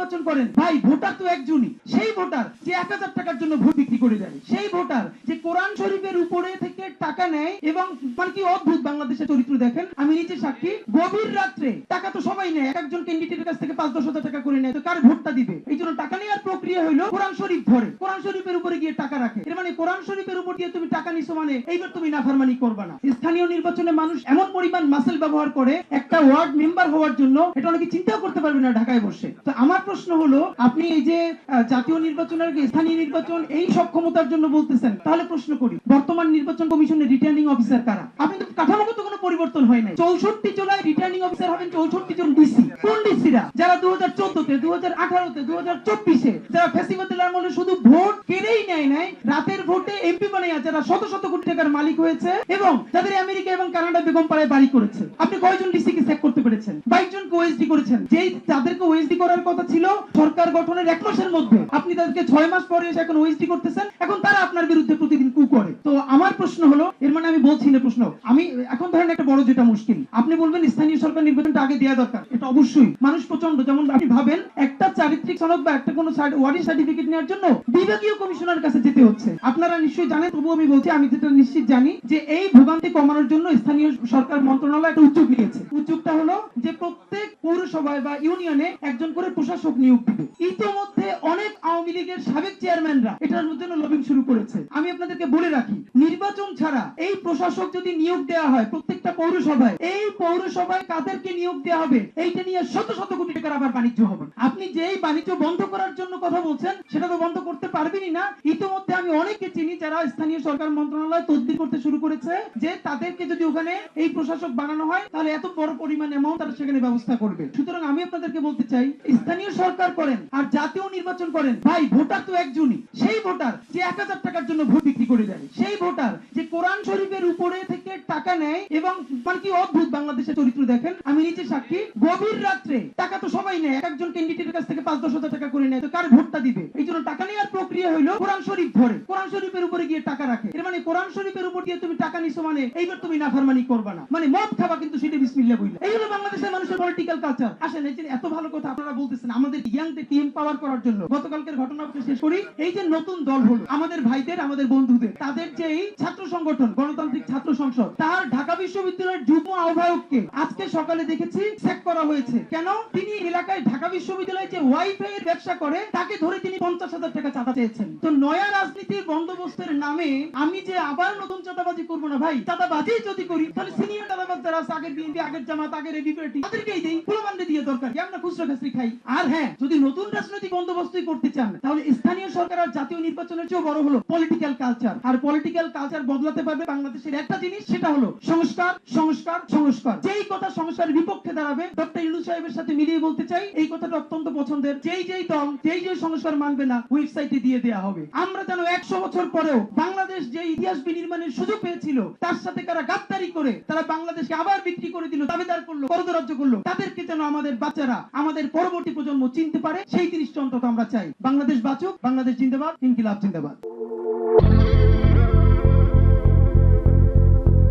নির্বাচন করেন। ভাই, ভোটার তো একজনই। সেই ভোটার যে এক হাজার টাকার জন্য ভোট বিক্রি করে দেয়। সেই ভোটার যে কোরআন শরীফের উপরে থেকে টাকা নেয় এবং মানে কি অদ্ভুত বাংলাদেশের চরিত্র দেখেন। আমি নিজে সাক্ষী, গভীর রাত্রে টাকা তো সবাই নেয়। এক একজন ক্যান্ডিডেটের কাছ থেকে পাঁচ, দশ হাজার টাকা করে নেয়। তো কার ভোটটা দিবে? এই জন্য টাকা নেওয়ার প্রক্রিয়া হলো কোরআন শরীফ ধরে। কোরআন শরীফের উপরে গিয়ে টাকা রাখে। এর মানে কোরআন শরীফের উপর দিয়ে তুমি টাকা নিছো মানে এইবার তুমি নাফারমানি করবা না। স্থানীয় নির্বাচনে মানুষ এমন পরিমাণ মাসেল ব্যবহার করে, একটা ওয়ার্ড মেম্বার হওয়ার জন্য, এটা অনেকে চিন্তাও করতে পারবে না ঢাকায় বসে। তো আমার প্রশ্ন হলো, আপনি এই যে জাতীয় নির্বাচনের আগে স্থানীয় নির্বাচন এই সক্ষমতার জন্য বলতেছেন? তাহলে প্রশ্ন করি, বর্তমান নির্বাচন কমিশনের রিটার্নিং অফিসার কারা? আপনি তো কাঠামোগত পরিবর্তন হয় নাই। চৌষট্টি জুলাই রিটার্নিং অফিসার হবেন চৌষট্টি জন ডিসি। কোন ডিসিরা? যারা দু হাজার চোদ্দতে দু হাজার আঠারোতে দু হাজার চব্বিশে যারা ফেসিবাদের আমলে শুধু ভোট কেড়েই নেয় নাই, রাতের ভোটে এমপি বানাইয়া যারা শত শত কোটি টাকার মালিক হয়েছে এবং যাদের আমেরিকা এবং কানাডা বেগম পাড়ায় বাড়ি করেছে। আপনি কয়জন ডিসি কে চেক করতে পেরেছেন? বাইশ জনকে ওএসডি করেছেন? যেই যাদেরকে ওএসডি করার কথা ছিল, সরকার গঠনের এক মাসের মধ্যে আপনি তাদেরকে ছয় মাস পরে এসে এখন ওএসডি করতেছেন, এখন তারা আপনার বিরুদ্ধে প্রতিদিন কু করে। তো আমার প্রশ্ন হলো, এর মানে আমি বলছি না প্রশ্ন, আমি এখন ধরেন একটা বড় যেটা মুশকিল। আপনি বলবেন স্থানীয় সরকার নির্বাচনটা আগে দেওয়া দরকার। এটা অবশ্যই। মানুষ প্রচণ্ড যেমন আপনি ভাবেন, একটা চারিত্রিক সনদ বা একটা কোনো ওয়ার্ডি সার্টিফিকেট নেওয়ার জন্য বিভাগীয় কমিশনার কাছে যেতে হচ্ছে। আপনারা নিশ্চয়ই জানেন, তবুও আমি বলছি, আমি যেটা নিশ্চিত জানি যে এই ভোগান্তি কমানোর জন্য স্থানীয় সরকার মন্ত্রণালয় একটা উদ্যোগ নিয়েছে। উদ্যোগটা হলো যে প্রত্যেক পৌরসভায় বা ইউনিয়নে একজন করে প্রশাসক নিয়োগ দিবে। ইতোমধ্যে অনেক আওয়ামী লীগের সাবেক চেয়ারম্যানরা এটার জন্য লবিং শুরু করেছে। আমি আপনাদেরকে বলে রাখি, নির্বাচন ছাড়া এই প্রশাসক যদি নিয়োগ দেওয়া হয় প্রত্যেকটা পৌরসভায়। এই পৌরসভায় কাদেরকে নিয়োগ দেওয়া হবে, এইটা নিয়ে শত শত কোটি টাকার আবার বাণিজ্য হবে। আপনি যেই বাণিজ্য বন্ধ করার জন্য কথা বলছেন, সেটা তো বন্ধ করতে পারবেনই না। ইতিমধ্যে আমি অনেককে চিনি যারা স্থানীয় সরকার মন্ত্রণালয় তদবির করতে শুরু করেছে, যে তাদেরকে যদি ওখানে এই প্রশাসক বানানো হয়, তাহলে এত বড় পরিমাণ অ্যামাউন্ট তারা সেখানে ব্যবস্থা করবে। সুতরাং আমি আপনাদেরকে বলতে চাই, স্থানীয় সরকার করেন আর জাতীয় নির্বাচন করেন, ভাই, ভোটার তো একজনই। সেই ভোটার যে এক হাজার টাকার জন্য ভোট বিক্রি করে দেয়, সেই ভোটার যে কোরআন শরীফের উপরে থেকে টাকা নেয় এবং মানে কি অদ্ভুত বাংলাদেশের চরিত্র দেখেন। আমি সাক্ষী, গভীর রাত্রে টাকা তো সবাই নেয়, এক একজন ক্যান্ডিডেটের কাছ থেকে পাঁচ দশ হাজার টাকা করে নেয়, তো কার ভোটটা দিবে? এই জন্য টাকা নেওয়ার প্রক্রিয়া হলো কোরআন শরীফ ধরে। কোরআন শরীফের উপরে গিয়ে টাকা রাখে। এর মানে কোরআন শরীফের উপর দিয়ে তুমি টাকা নিছো মানে এইবার তুমি নাফারমানি করবা না। মানে মদ খাবা কিন্তু সেটা বিসমিল্লাহ বইলা। এই হলো বাংলাদেশের মানুষের পলিটিক্যাল কালচার আসেন, এই যে এত ভালো কথা আপনারা বলতেছেন, আমাদের ইয়াংদেরকে এম্পাওয়ার করার জন্য। গতকালকের ঘটনা শেষ করি। এই যে নতুন দল হলো, আমাদের ভাইদের, আমাদের বন্ধুদের, তাদের যে এই ছাত্র সংগঠন, গণতান্ত্রিক ছাত্র সংসদ, তার ঢাকা বিশ্ববিদ্যালয়ের যুগ্ম আহ্বায়ককে আজকে সকালে দেখেছি চেক করা হয়েছে। কেন? তিনি এলাকায় ঢাকা বিশ্ববিদ্যালয়ে যে ওয়াইফাই এর ব্যবসা করে তাকে ধরে তিনি পঞ্চাশ হাজার টাকা চাঁদা চেয়েছেন। তো নয়া রাজনীতির বন্দোবস্তের নামে আমি যে আবার নতুন চাঁদাবাজি করব না ভাই চাঁদাবাজি যদি করি তাহলে সিনিয়র চাঁদাবাজ যারা আছে, আগের বিএনপি আগের জামাত আগের এবি পার্টি তাদেরকেই দেই প্রমাণে দিয়ে দরকার? আমরা খুচরা খাসরি খাই? আর হ্যাঁ যদি নতুন রাজনৈতিক বন্দোবস্তই করতে চান তাহলে স্থানীয় সরকার আর জাতীয় নির্বাচনের চেয়েও বড় হলো পলিটিক্যাল কালচার আর পলিটিক্যাল কালচার বদলাতে পারবে বাংলাদেশের একটা জিনিস সেটা হলো সংস্কার। সংস্কার সংস্কার যেই কথা সংস্কারের বিপক্ষে দাঁড়াবে ডক্টর সাহেবের সাথে মিলিয়ে বলতে চাই, এই কথাটা অত্যন্ত পছন্দের। যেই যেই দল, যেই যেই সংস্কার মানবে না, ওয়েবসাইটে দিয়ে হবে। আমরা যেন একশো বছর পরেও বাংলাদেশ যে ইতিহাস বিনির্মাণের সুযোগ পেয়েছিল, তার সাথে কারা গাদ্দারি করে, তারা বাংলাদেশকে আবার বিক্রি করে দিল, দাবিদার করল, করদরাজ্য করল, তাদেরকে যেন আমাদের বাচ্চারা আমাদের পরবর্তী প্রজন্ম চিনতে পারে, সেই জিনিসটা অন্তত আমরা চাই। বাংলাদেশ বাঁচুক, বাংলাদেশ জিন্দাবাদ, ইনকিলাব জিন্দাবাদ।